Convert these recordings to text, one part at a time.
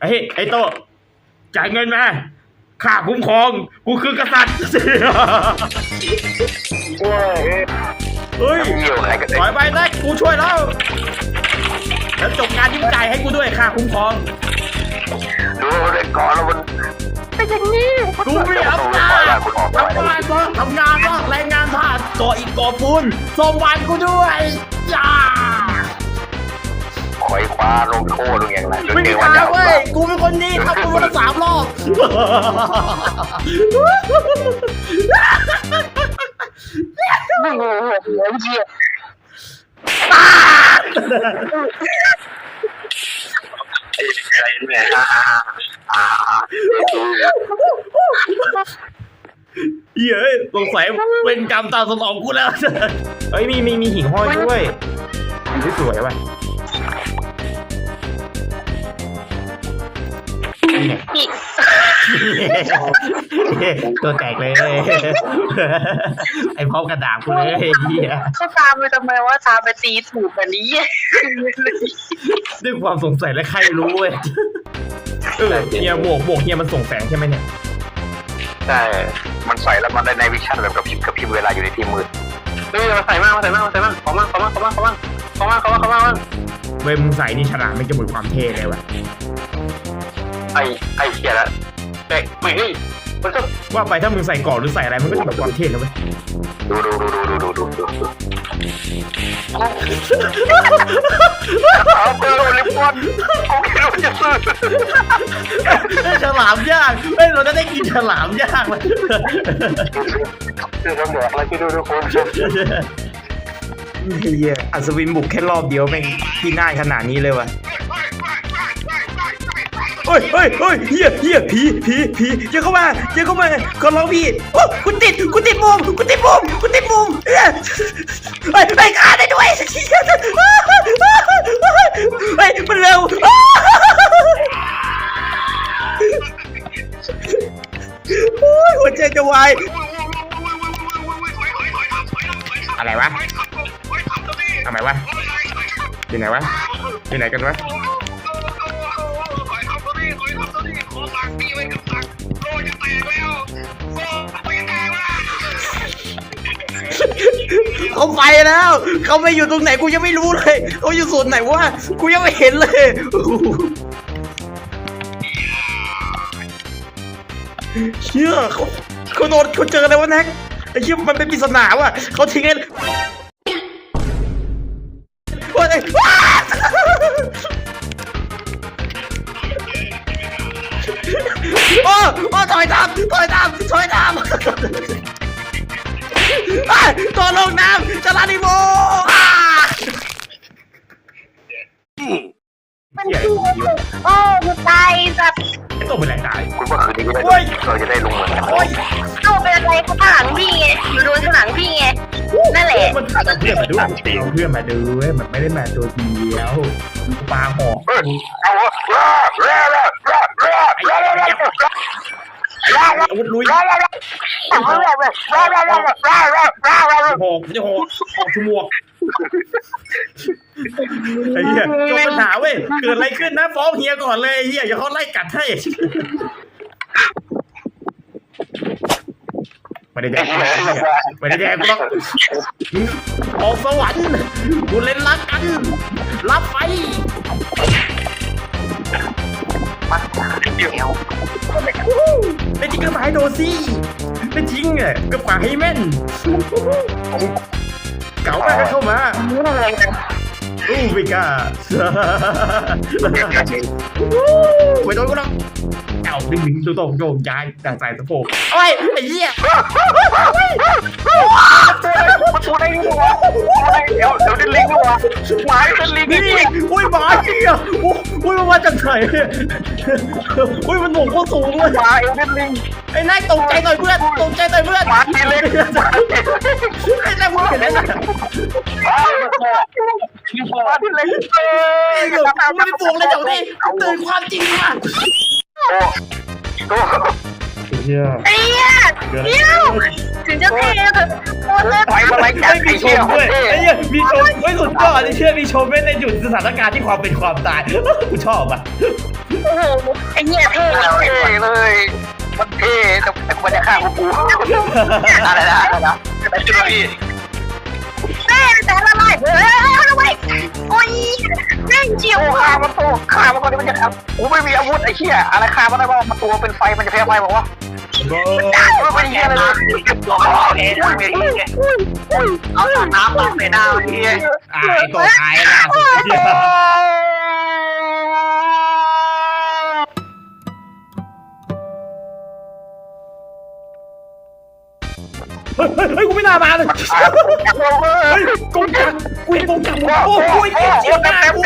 ไอ้ยไอ้โตจ่ายเงินมาค่าคุ้มครอง กูคือกษัตริย์ เว้ยเฮ้ยเกี่ยวอะไรกันถอยไปได้กูช่วยแล้ว แล้วจบงานยิ่งจ่ายให้กูด้วยค่าคุ้มครอง ดูเลยก่อนแล้วมันเป็นอย่างนี้กูมีอำนาจทำงานบ้างทำงานบ้างแรงงานบ้างก่ออิฐก่อปูนส่งวันกูด้วยย่า คอยคว้าลงโทษลงอย่างไรจนไม่เจมีอวันทางดาวเว้ยกูเป็นคนดีทำกูวันละสามรอบไม่โง่หัวเหี้ยไอ้ไอ้เนี่ยอ่าอ่าเย้ยสงสัยเป็นกรรมตามสมองกูแล้วเฮ้ยมีมีมีหิ่งห้อยด้วยหิ่งสวยว่ะ อีกตัวแตกเลย ไอพ่อกระดาบกูเลยเฮียเขาตามไปทำไมว่าตามไปตีถูกแบบนี้ ด้วยความสงสัยและใครรู้เว้ยเออเฮียบวกบวกเฮียมันส่งแสงใช่ไหมเนี่ยใช่ มันใส่แล้วมันได้ในวิชั่นแบบกับพิมกับพิมเวลาอยู่ในที่มืดเฮ้ยมาใส่มากมาใส่มากมาใส่มากขอมากขอมากขอมากขอมากขอมากขอมากขอมากเว้ยมึงใส่นี่ฉลาดไม่จะหมดความเท่เลยว่ะ ไอ้ไอ้เหี้ยละเด็กไม่เฮ้ยมันก็ว่าไปถ้ามึงใส่ก่อนหรือใส่อะไรมันก็จะแบบความเท่แล้วเว้ยดูดูดูดูดูดูดูดูเอาเปลือกเลยปอนกูคิดว่าจะซื้อเอ้ยฉลามย่างเฮ้ยเราจะได้กินฉลามย่างเลยซื้อแล้วเหลืออะไรที่ดูทุกคนเฮียอัศวินบุกแค่รอบเดียวแม่งพี่น่ายขนาดนี้เลยว่ะเฮ้ยเฮ้ยเฮ้ยเฮียเฮียผีผีผีอย่าเข้ามาอย่าเข้ามาขอร้องพี่โอ้กูติดกูติดมุมกูติดมุมกูติดมุมเฮ้ยเฮ้ยไปฆ่าได้ด้วยเฮ้ยมันเร็วโอ้ยหัวใจจะวายอะไรวะทำไมวะอยู่ไหนวะอยู่ไหนกันวะ เขาไปแล้ว เขาไม่อยู่ตรงไหนกูยังไม่รู้เลย เขาอยู่ส่วนไหนวะกูยังไม่เห็นเลยเชื่อเขาเขาโดนเขาเจออะไรวะแน็กไอ้เชื่อมันเป็นปริศนาว่ะเขาทิ้งไอ้โอ้ยว้าโอ้โอ้ถอยตามถอยตามถอยตาม อะตัวลงน้ำจะลาดิโมอะมันคือโอ้กูตายสัตว์ไอ้ตัวเป็นแรงตายคุณว่าคืนนี้ก็ได้เราจะได้ลงเหมือนกันโอ้ยเอาเป็นอะไรเขาข้างหลังพี่ไงอยู่โดนข้างหลังพี่ไงนั่นแหละมันเพื่อนมาด้วยเพื่อนมาดูเว้ยมันไม่ได้มาตัวเดียวปลาหอกเอาวะ อาวุธลุยหอกจะหอกหอกชุมวกไอ้เหี้ยจบปัญหาเว้ย เกิดอะไรขึ้นนะฟ้องเฮียก่อนเลยเฮียอย่าเขาไล่กัดให้ไม่ได้แดกไม่ได้แดกูหรอกออกสวรรค์กูเล่นรักกัน รับไป เดี๋ยวไม่จริงก็มาให้โดนสิไม่จริงอะก็ฝากให้แม่นเก๋าไปก็เข้ามารู้อะไรกันอู้ไม่กล้าไม่โดนกูหรอกเอ้าดึงดึงตัวตรงโยงย้ายแต่ใส่สะโพกโอ้ยไอ้เหี้ย วะหมายเป็นลิงก์นี่นี่อุ้ยหมาเหี้ยอุ้ยมันมาจากไหนอุ้ยมันหนุ่มโคตรสูงเลยหมาเอลเดนลิงไอ้นายตกใจหน่อยเพื่อนตกใจหน่อยเพื่อนหมาทีเล็กไอ้นายมึงเห็นไหมน่ะหมาทีเล็กเอ้ไอ้ยเหี้ยกูไม่ได้ปวงเลยเดี๋ยวนี้ตื่นความจริงมาโอ้เหี้ย ไอ้เนี่ยเดี๋ยวถึงจะเทเถอะโคตรเลยไปมาไล่จัดไม่ไอ้มีชเชี่ยมด้วยไอ้เหี้ยมีชมไม่สุดยอดไอ้เชื่อมีชมไม่ในหยุดสถานการณ์ที่ความเป็นความตาย กูชอบอะไอ้เนี่ยเท่เท่เลยมันเท่แต่แต่กูไม่ได้ฆ่าพวกกูอะไรนะอะไรนะไอ้จุดพี่เท่แต่ละลายเฮ้ยเอาไว้โอ้ยแม่งเจียวโอ้ฆ่ามันตัวฆ่ามันก่อนที่มันจะทำกูไม่มีอาวุธไอ้เหี้ยอะไรฆ่ามันได้บ้างมันตัวเป็นไฟมันจะแพ้ไฟบอกว่า โอ้ไม่เนเหี้ยเลยตัวเขาเองไม่เหี้ยเอาน้ำลงในหน้าเหี้ยอ่ไอ้ตัวตายล่า เฮ้ยกูไม่น่ามาเลยเฮ้ยกูจับกูกูจับโอ้โหเจ็บหน้ากู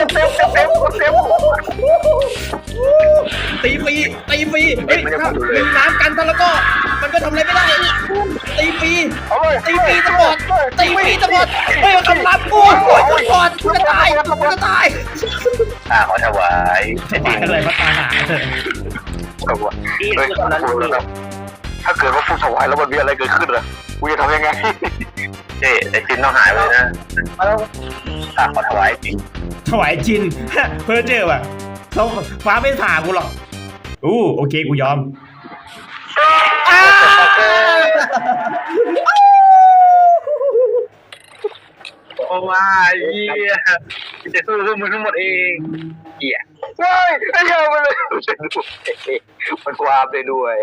ตีฟรีตีฟรีเฮ้ยถ้ามีน้ำกันซะแล้วก็ มันก็ทำอะไรไม่ได้ตีฟรีตีฟรีตลอดตีฟรีตลอดเฮ้ยคำรับกูโอ้ยตลอดกูจะตายกูจะตายอ่าขอถวายไอ้ตายอะไรมาตายหาถวายถ้าเกิดว่าผู้ถวายแล้วมันมีอะไรเกิดขึ้นเหรอ กูจะทำยังไงเจ๊ไอ้จินต้องหายไปนะอ่าขอถวายจริงถวายจินเพอเจอว่ะเขาฟ้าไม่ผ่ากูหรอกอู้โอเคกูยอมโอ้มาเหี้ยจะสู้เรื่องมึงทั้งหมดเองเหี้ยเฮ้ยไอ้เหี้ยมันเลยมันความได้ด้วย